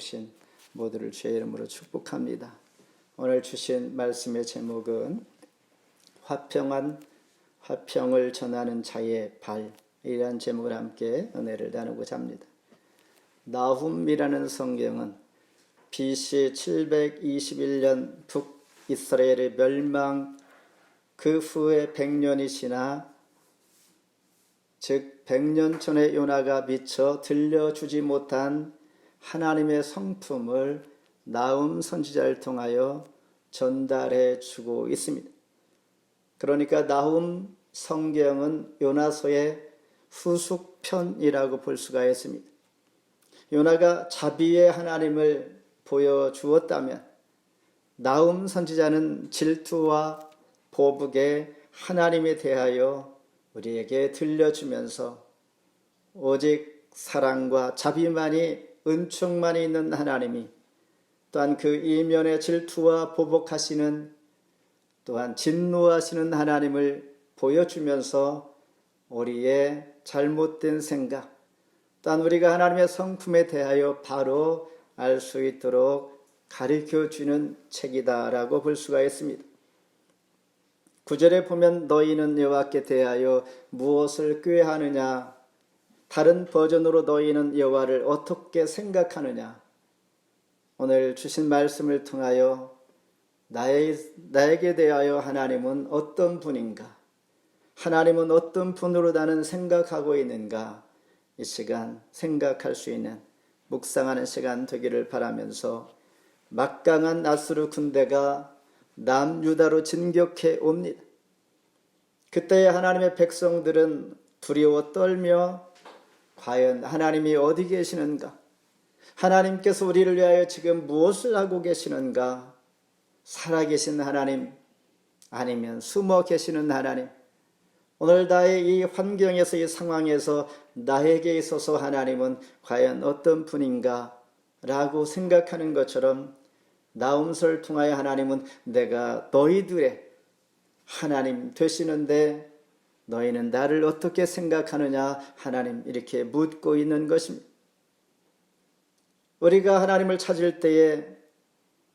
오신 모두를 주의 이름으로 축복합니다. 오늘 주신 말씀의 제목은 화평한 화평을 전하는 자의 발이라는 제목을 함께 은혜를 나누고자 합니다. 나훔이라는 성경은 BC 721년 북 이스라엘의 멸망 그 후에 100년이 지나 즉 100년 전에 요나가 미처 들려주지 못한 하나님의 성품을 나움 선지자를 통하여 전달해 주고 있습니다. 그러니까 나움 성경은 요나서의 후속편이라고 볼 수가 있습니다. 요나가 자비의 하나님을 보여주었다면 나움 선지자는 질투와 보복에 하나님에 대하여 우리에게 들려주면서 오직 사랑과 자비만이 은총만이 있는 하나님이 또한 그 이면의 질투와 보복하시는 또한 진노하시는 하나님을 보여주면서 우리의 잘못된 생각 또한 우리가 하나님의 성품에 대하여 바로 알 수 있도록 가르쳐 주는 책이다라고 볼 수가 있습니다. 구절에 보면 너희는 여호와께 대하여 무엇을 꾀하느냐 다른 버전으로 너희는 여호와를 어떻게 생각하느냐? 오늘 주신 말씀을 통하여 나의, 나에게 대하여 하나님은 어떤 분인가? 하나님은 어떤 분으로 나는 생각하고 있는가? 이 시간 생각할 수 있는 묵상하는 시간 되기를 바라면서 막강한 아수르 군대가 남유다로 진격해 옵니다. 그때 하나님의 백성들은 두려워 떨며 과연 하나님이 어디 계시는가? 하나님께서 우리를 위하여 지금 무엇을 하고 계시는가? 살아계신 하나님, 아니면 숨어 계시는 하나님, 오늘 나의 이 환경에서 이 상황에서 나에게 있어서 하나님은 과연 어떤 분인가? 라고 생각하는 것처럼 나움서를 통하여 하나님은 내가 너희들의 하나님 되시는데 너희는 나를 어떻게 생각하느냐 하나님 이렇게 묻고 있는 것입니다. 우리가 하나님을 찾을 때에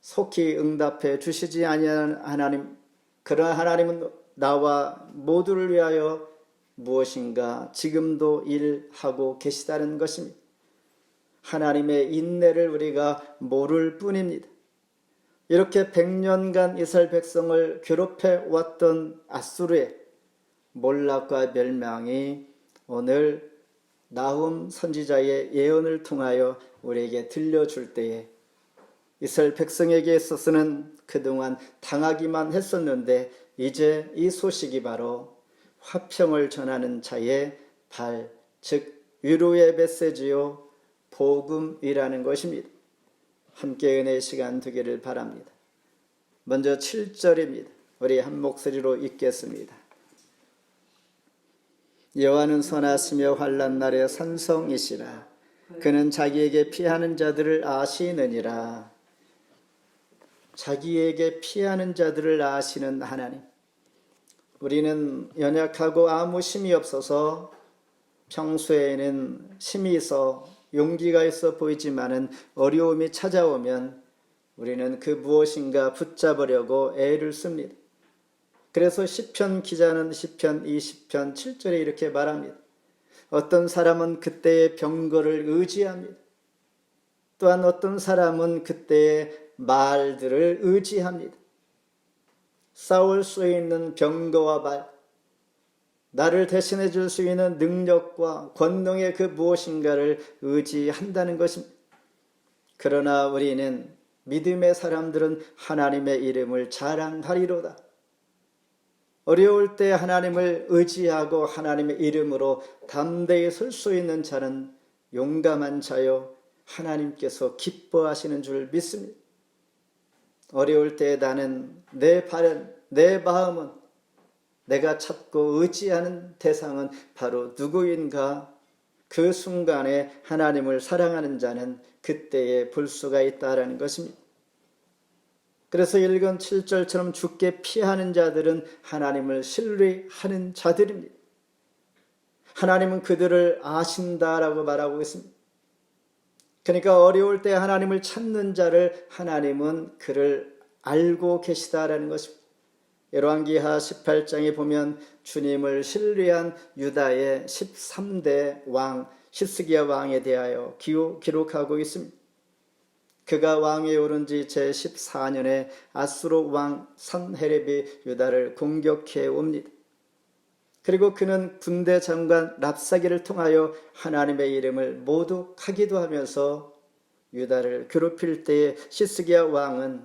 속히 응답해 주시지 아니하는 하나님 그러나 하나님은 나와 모두를 위하여 무엇인가 지금도 일하고 계시다는 것입니다. 하나님의 인내를 우리가 모를 뿐입니다. 이렇게 백년간 이스라엘 백성을 괴롭혀 왔던 아수르의 몰락과 멸망이 오늘 나훔 선지자의 예언을 통하여 우리에게 들려줄 때에 이스라엘 백성에게 있어서는 그동안 당하기만 했었는데 이제 이 소식이 바로 화평을 전하는 자의 발, 즉 위로의 메시지요 복음이라는 것입니다. 함께 은혜의 시간 되기를 바랍니다. 먼저 7절입니다. 우리 한 목소리로 읽겠습니다. 여호와는 선하시며 환란 날에 산성이시라. 그는 자기에게 피하는 자들을 아시느니라. 자기에게 피하는 자들을 아시는 하나님. 우리는 연약하고 아무 힘이 없어서 평소에는 힘이 있어 용기가 있어 보이지만은 어려움이 찾아오면 우리는 그 무엇인가 붙잡으려고 애를 씁니다. 그래서 시편 기자는 시편 20편 7절에 이렇게 말합니다. 어떤 사람은 그때의 병거를 의지합니다. 또한 어떤 사람은 그때의 말들을 의지합니다. 싸울 수 있는 병거와 말, 나를 대신해 줄 수 있는 능력과 권능의 그 무엇인가를 의지한다는 것입니다. 그러나 우리는 믿음의 사람들은 하나님의 이름을 자랑하리로다. 어려울 때 하나님을 의지하고 하나님의 이름으로 담대히 설 수 있는 자는 용감한 자요. 하나님께서 기뻐하시는 줄 믿습니다. 어려울 때 나는 내 발은, 내 마음은 내가 찾고 의지하는 대상은 바로 누구인가? 그 순간에 하나님을 사랑하는 자는 그때에 볼 수가 있다라는 것입니다. 그래서 읽은 7절처럼 죽게 피하는 자들은 하나님을 신뢰하는 자들입니다. 하나님은 그들을 아신다라고 말하고 있습니다. 그러니까 어려울 때 하나님을 찾는 자를 하나님은 그를 알고 계시다라는 것입니다. 열왕기하 18장에 보면 주님을 신뢰한 유다의 13대 왕 히스기야 왕에 대하여 기록하고 있습니다. 그가 왕위에 오른 지 제14년에 아수르 왕 산헤렙이 유다를 공격해 옵니다. 그리고 그는 군대 장관 랍사기를 통하여 하나님의 이름을 모독하기도 하면서 유다를 괴롭힐 때에 시스기야 왕은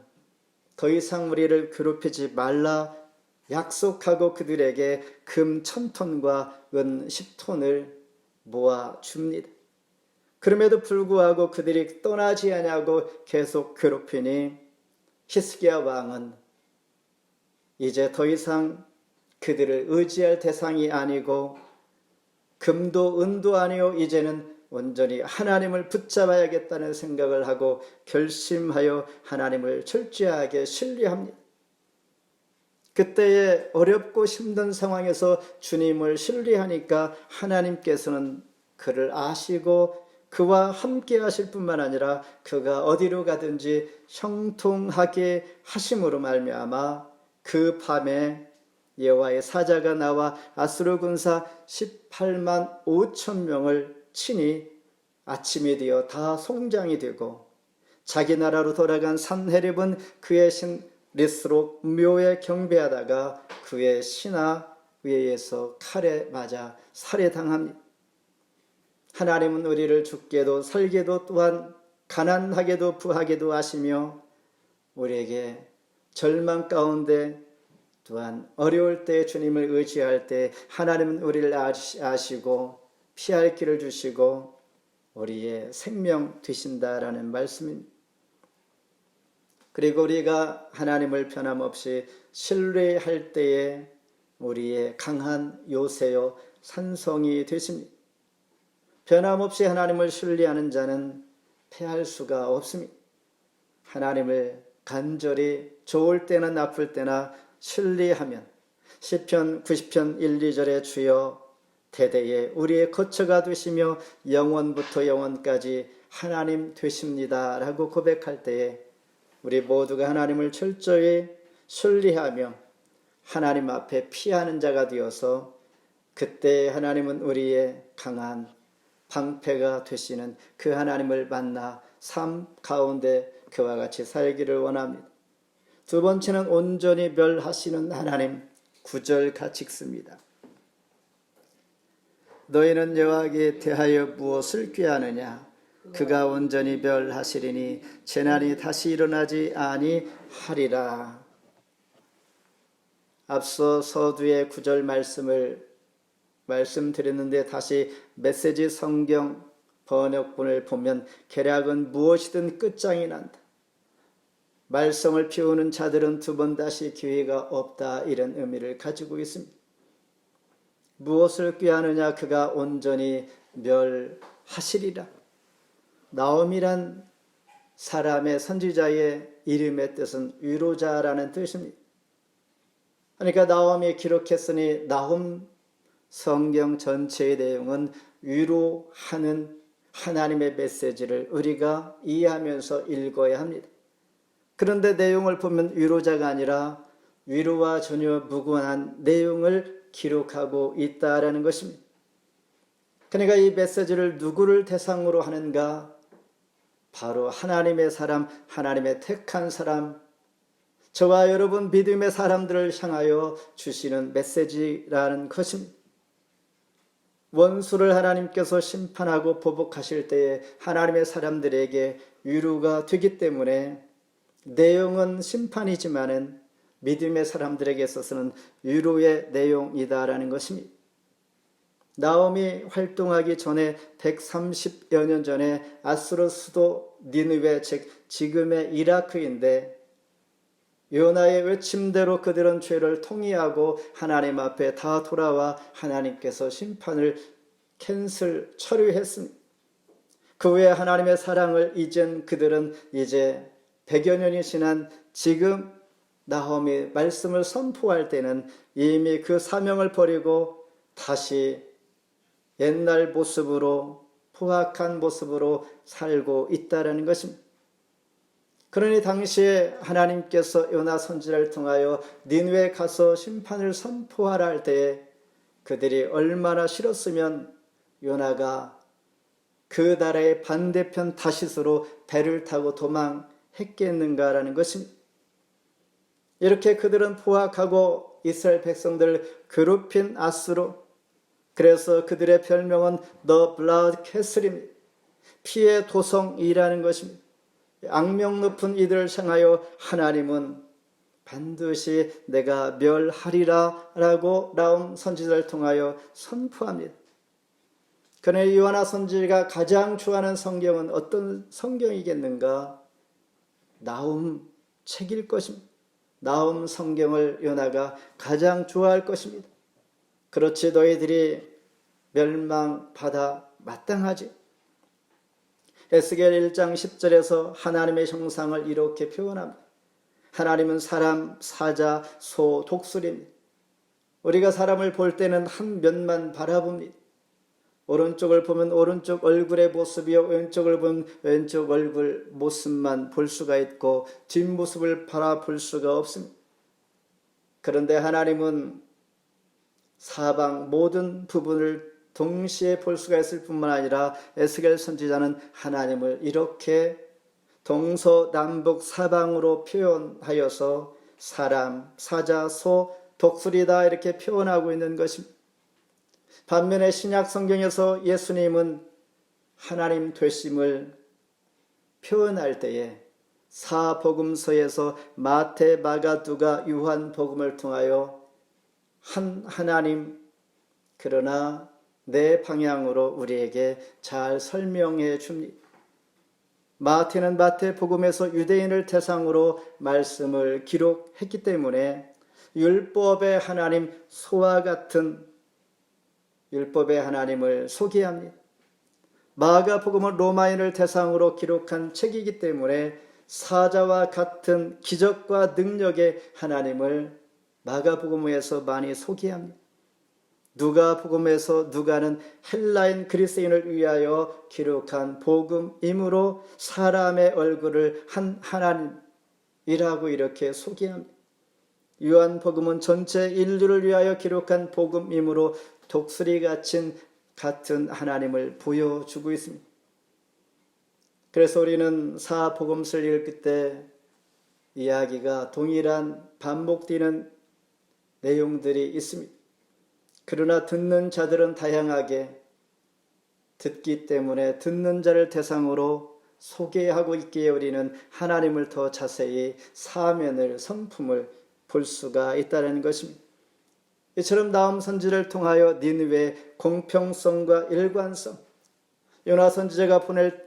더 이상 우리를 괴롭히지 말라 약속하고 그들에게 금 천톤과 은 십톤을 모아 줍니다. 그럼에도 불구하고 그들이 떠나지 않냐고 계속 괴롭히니 히스기야 왕은 이제 더 이상 그들을 의지할 대상이 아니고 금도 은도 아니요 이제는 온전히 하나님을 붙잡아야겠다는 생각을 하고 결심하여 하나님을 철저하게 신뢰합니다. 그때의 어렵고 힘든 상황에서 주님을 신뢰하니까 하나님께서는 그를 아시고 그와 함께 하실 뿐만 아니라 그가 어디로 가든지 형통하게 하심으로 말미암아 그 밤에 여호와의 사자가 나와 아수르 군사 18만 5천 명을 친히 아침이 되어 다 송장이 되고 자기 나라로 돌아간 산헤립은 그의 신 리스로 묘에 경배하다가 그의 신하 위에서 칼에 맞아 살해당합니다. 하나님은 우리를 죽게도 살게도 또한 가난하게도 부하게도 하시며 우리에게 절망 가운데 또한 어려울 때 주님을 의지할 때 하나님은 우리를 아시고 피할 길을 주시고 우리의 생명 되신다라는 말씀입니다. 그리고 우리가 하나님을 변함없이 신뢰할 때에 우리의 강한 요새요 산성이 되십니다. 변함없이 하나님을 신뢰하는 자는 패할 수가 없습니다. 하나님을 간절히 좋을 때나 나쁠 때나 신뢰하면 시편 90편 1, 2절에 주여 대대에 우리의 거처가 되시며 영원부터 영원까지 하나님 되십니다. 라고 고백할 때에 우리 모두가 하나님을 철저히 신뢰하며 하나님 앞에 피하는 자가 되어서 그때 하나님은 우리의 강한 방패가 되시는 그 하나님을 만나 삶 가운데 그와 같이 살기를 원합니다. 두 번째는 온전히 멸하시는 하나님 구절 같이 읽습니다. 너희는 여호와께 대하여 무엇을 꾀하느냐? 그가 온전히 멸하시리니 재난이 다시 일어나지 아니하리라. 앞서 서두의 구절 말씀을 말씀드렸는데 다시 메시지 성경 번역본을 보면 계략은 무엇이든 끝장이 난다. 말썽을 피우는 자들은 두 번 다시 기회가 없다 이런 의미를 가지고 있습니다. 무엇을 꾀하느냐 그가 온전히 멸하시리라. 나옴이란 사람의 선지자의 이름의 뜻은 위로자라는 뜻입니다. 그러니까 나옴이 기록했으니 나홈 성경 전체의 내용은 위로하는 하나님의 메시지를 우리가 이해하면서 읽어야 합니다. 그런데 내용을 보면 위로자가 아니라 위로와 전혀 무관한 내용을 기록하고 있다라는 것입니다. 그러니까 이 메시지를 누구를 대상으로 하는가? 바로 하나님의 사람, 하나님의 택한 사람, 저와 여러분 믿음의 사람들을 향하여 주시는 메시지라는 것입니다. 원수를 하나님께서 심판하고 보복하실 때에 하나님의 사람들에게 위로가 되기 때문에 내용은 심판이지만은 믿음의 사람들에게 있어서는 위로의 내용이다라는 것입니다. 나옴이 활동하기 전에 130여 년 전에 아스로 수도 니느웨 즉 지금의 이라크인데 요나의 외침대로 그들은 죄를 통이하고 하나님 앞에 다 돌아와 하나님께서 심판을 캔슬 처리했습니다. 그 후에 하나님의 사랑을 잊은 그들은 이제 100여 년이 지난 지금 나홈이 말씀을 선포할 때는 이미 그 사명을 버리고 다시 옛날 모습으로 포악한 모습으로 살고 있다라는 것입니다. 그러니 당시에 하나님께서 요나 선지자를 통하여 니누에 가서 심판을 선포하라 할 때에 그들이 얼마나 싫었으면 요나가 그 나라의 반대편 다시스로 배를 타고 도망했겠는가라는 것입니다. 이렇게 그들은 포악하고 이스라엘 백성들을 괴롭힌 아수로 그래서 그들의 별명은 The Blood Castle입니다. 피의 도성이라는 것입니다. 악명 높은 이들을 향하여 하나님은 반드시 내가 멸하리라 라고 나온 선지자를 통하여 선포합니다. 그러나 요하나 선지자가 가장 좋아하는 성경은 어떤 성경이겠는가? 나움 책일 것입니다. 나움 성경을 요나가 가장 좋아할 것입니다. 그렇지 너희들이 멸망받아 마땅하지. 에스겔 1장 10절에서 하나님의 형상을 이렇게 표현합니다. 하나님은 사람, 사자, 소, 독수리입니다. 우리가 사람을 볼 때는 한 면만 바라봅니다. 오른쪽을 보면 오른쪽 얼굴의 모습이요 왼쪽을 보면 왼쪽 얼굴 모습만 볼 수가 있고 뒷모습을 바라볼 수가 없습니다. 그런데 하나님은 사방 모든 부분을 동시에 볼 수가 있을 뿐만 아니라 에스겔 선지자는 하나님을 이렇게 동서남북 사방으로 표현하여서 사람, 사자, 소, 독수리다 이렇게 표현하고 있는 것입니다. 반면에 신약 성경에서 예수님은 하나님 되심을 표현할 때에 사복음서에서 마태, 마가, 두가, 유한 복음을 통하여 한 하나님 그러나 내 방향으로 우리에게 잘 설명해 줍니다. 마태는 마태 복음에서 유대인을 대상으로 말씀을 기록했기 때문에 율법의 하나님 소와 같은 율법의 하나님을 소개합니다. 마가 복음은 로마인을 대상으로 기록한 책이기 때문에 사자와 같은 기적과 능력의 하나님을 마가 복음에서 많이 소개합니다. 누가 복음에서 누가는 헬라인 그리스인을 위하여 기록한 복음이므로 사람의 얼굴을 한 하나님이라고 이렇게 소개합니다. 요한 복음은 전체 인류를 위하여 기록한 복음이므로 독수리 같은 같은 하나님을 보여주고 있습니다. 그래서 우리는 사복음서를 읽을 때 이야기가 동일한 반복되는 내용들이 있습니다. 그러나 듣는 자들은 다양하게 듣기 때문에 듣는 자를 대상으로 소개하고 있기에 우리는 하나님을 더 자세히 사면을 성품을 볼 수가 있다는 것입니다. 이처럼 나움 선지를 통하여 니느웨 공평성과 일관성 요나 선지자가 보낼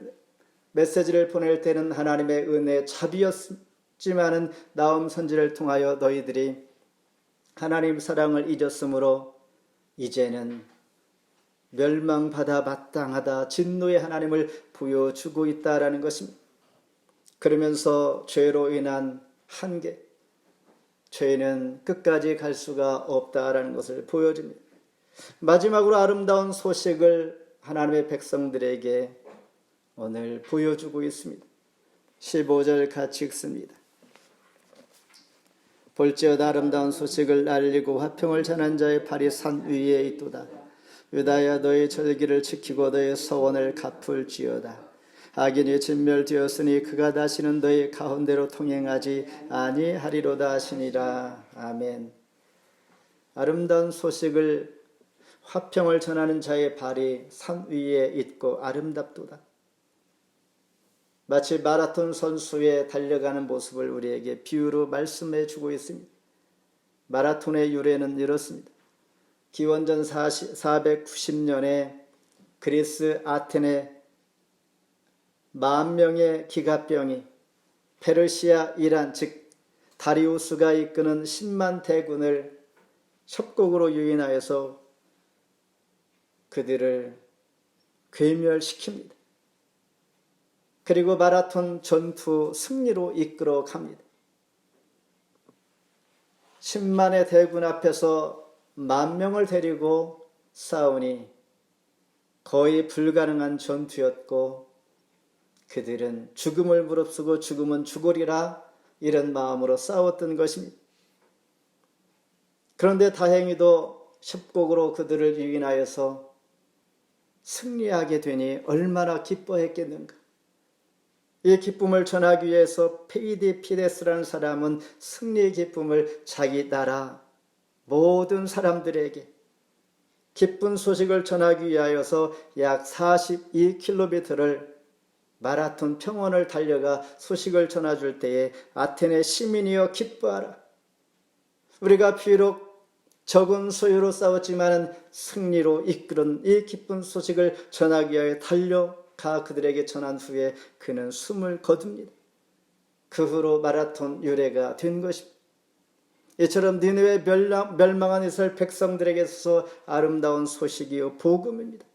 메시지를 보낼 때는 하나님의 은혜 자비였지만은 나움 선지를 통하여 너희들이 하나님 사랑을 잊었으므로 이제는 멸망받아 마땅하다 진노의 하나님을 보여주고 있다라는 것입니다. 그러면서 죄로 인한 한계, 죄는 끝까지 갈 수가 없다라는 것을 보여줍니다. 마지막으로 아름다운 소식을 하나님의 백성들에게 오늘 보여주고 있습니다. 15절 같이 읽습니다. 볼지어다 아름다운 소식을 알리고 화평을 전한 자의 발이 산 위에 있도다. 유다야 너의 절기를 지키고 너의 서원을 갚을지어다. 악인이 진멸되었으니 그가 다시는 너희 가운데로 통행하지 아니하리로다 하시니라. 아멘. 아름다운 소식을 화평을 전하는 자의 발이 산 위에 있고 아름답도다. 마치 마라톤 선수의 달려가는 모습을 우리에게 비유로 말씀해 주고 있습니다. 마라톤의 유래는 이렇습니다. 기원전 490년에 그리스 아테네 만 명의 기갑병이 페르시아 이란 즉 다리우스가 이끄는 10만 대군을 협곡으로 유인하여서 그들을 괴멸시킵니다. 그리고 마라톤 전투 승리로 이끌어 갑니다. 10만의 대군 앞에서 만 명을 데리고 싸우니 거의 불가능한 전투였고 그들은 죽음을 무릅쓰고 죽음은 죽으리라 이런 마음으로 싸웠던 것입니다. 그런데 다행히도 협곡으로 그들을 유인하여서 승리하게 되니 얼마나 기뻐했겠는가. 이 기쁨을 전하기 위해서 페이디 피데스라는 사람은 승리의 기쁨을 자기 나라 모든 사람들에게 기쁜 소식을 전하기 위하여서 약 42km를 마라톤 평원을 달려가 소식을 전해줄 때에 아테네 시민이여 기뻐하라. 우리가 비록 적은 소유로 싸웠지만 승리로 이끌은 이 기쁜 소식을 전하기 위하여 달려 가 그들에게 전한 후에 그는 숨을 거둡니다. 그 후로 마라톤 유래가 된 것입니다. 이처럼 니느웨 멸망한 이스라엘 백성들에게서 아름다운 소식이요 복음입니다.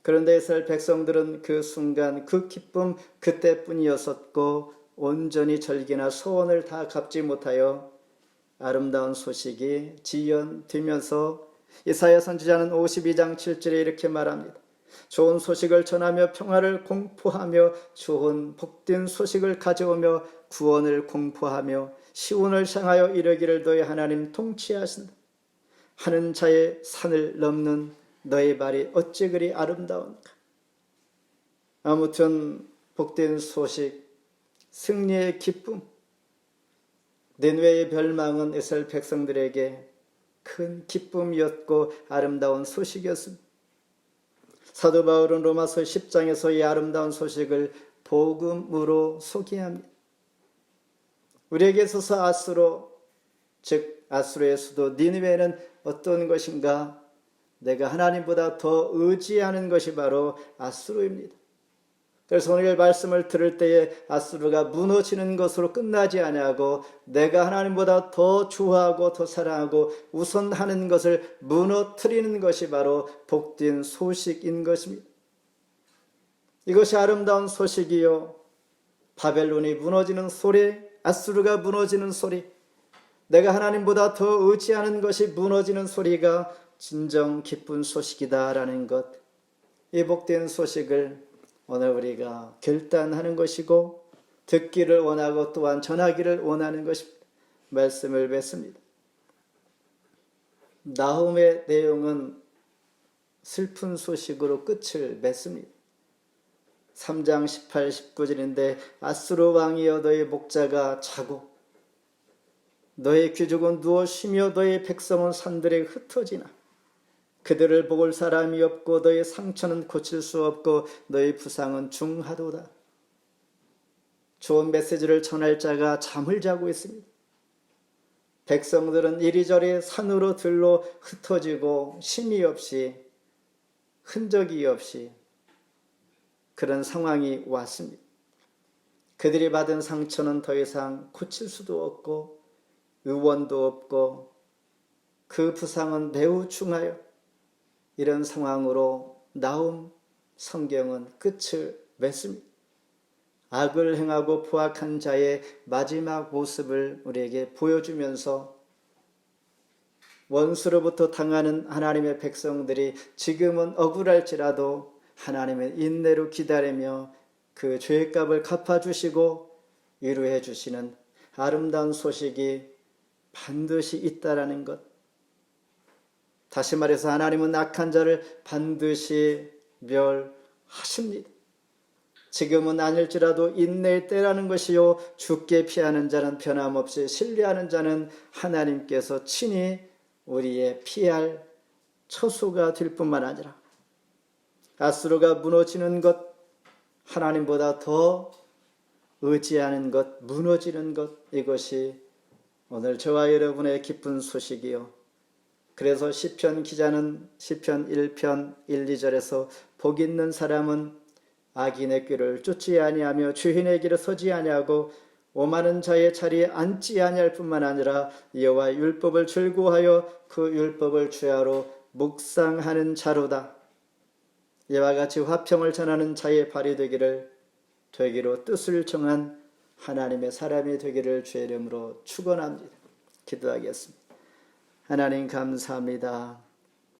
그런데 이스라엘 백성들은 그 순간 그 기쁨 그때뿐이었었고 온전히 절기나 소원을 다 갚지 못하여 아름다운 소식이 지연되면서 이사야 선지자는 52장 7절에 이렇게 말합니다. 좋은 소식을 전하며 평화를 공포하며 좋은 복된 소식을 가져오며 구원을 공포하며 시온을 향하여 이르기를 너희 하나님 통치하신다. 하는 자의 산을 넘는 너의 발이 어찌 그리 아름다운가. 아무튼 복된 소식, 승리의 기쁨, 닌웨의 별망은 이스라엘 백성들에게 큰 기쁨이었고 아름다운 소식이었습니다. 사도 바울은 로마서 10장에서 이 아름다운 소식을 복음으로 소개합니다. 우리에게 있어서 아수로 즉 아수르의 수도 니느웨는 어떤 것인가? 내가 하나님보다 더 의지하는 것이 바로 아수르입니다. 그래서 오늘 말씀을 들을 때에 아수르가 무너지는 것으로 끝나지 아니하고 내가 하나님보다 더 좋아하고 더 사랑하고 우선하는 것을 무너뜨리는 것이 바로 복된 소식인 것입니다. 이것이 아름다운 소식이요. 바벨론이 무너지는 소리, 아수르가 무너지는 소리, 내가 하나님보다 더 의지하는 것이 무너지는 소리가 진정 기쁜 소식이다라는 것. 이 복된 소식을 오늘 우리가 결단하는 것이고 듣기를 원하고 또한 전하기를 원하는 것입니다. 말씀을 맺습니다. 나홈의 내용은 슬픈 소식으로 끝을 맺습니다. 3장 18, 19절인데 아스로 왕이여 너의 목자가 자고 너의 귀족은 누워 쉬며 너의 백성은 산들에 흩어지나 그들을 보을 사람이 없고 너의 상처는 고칠 수 없고 너의 부상은 중하도다. 좋은 메시지를 전할 자가 잠을 자고 있습니다. 백성들은 이리저리 산으로 들로 흩어지고 심이 없이 흔적이 없이 그런 상황이 왔습니다. 그들이 받은 상처는 더 이상 고칠 수도 없고 의원도 없고 그 부상은 매우 중하여 이런 상황으로 나온 성경은 끝을 맺습니다. 악을 행하고 포악한 자의 마지막 모습을 우리에게 보여주면서 원수로부터 당하는 하나님의 백성들이 지금은 억울할지라도 하나님의 인내로 기다리며 그 죄값을 갚아주시고 위로해 주시는 아름다운 소식이 반드시 있다라는 것. 다시 말해서 하나님은 악한 자를 반드시 멸하십니다. 지금은 아닐지라도 인내의 때라는 것이요 죽게 피하는 자는 변함없이 신뢰하는 자는 하나님께서 친히 우리의 피할 처수가 될 뿐만 아니라 아스로가 무너지는 것 하나님보다 더 의지하는 것 무너지는 것 이것이 오늘 저와 여러분의 기쁜 소식이요 그래서 시편 기자는 시편 1편 1, 2절에서 복 있는 사람은 악인의 길을 쫓지 아니하며 주인의 길을 서지 아니하고 오만한 자의 자리에 앉지 아니할 뿐만 아니라 여호와 율법을 즐거하여 그 율법을 주야로 묵상하는 자로다. 이와 같이 화평을 전하는 자의 발이 되기를 되기로 뜻을 정한 하나님의 사람이 되기를 주의 이름으로 축원합니다. 기도하겠습니다. 하나님 감사합니다.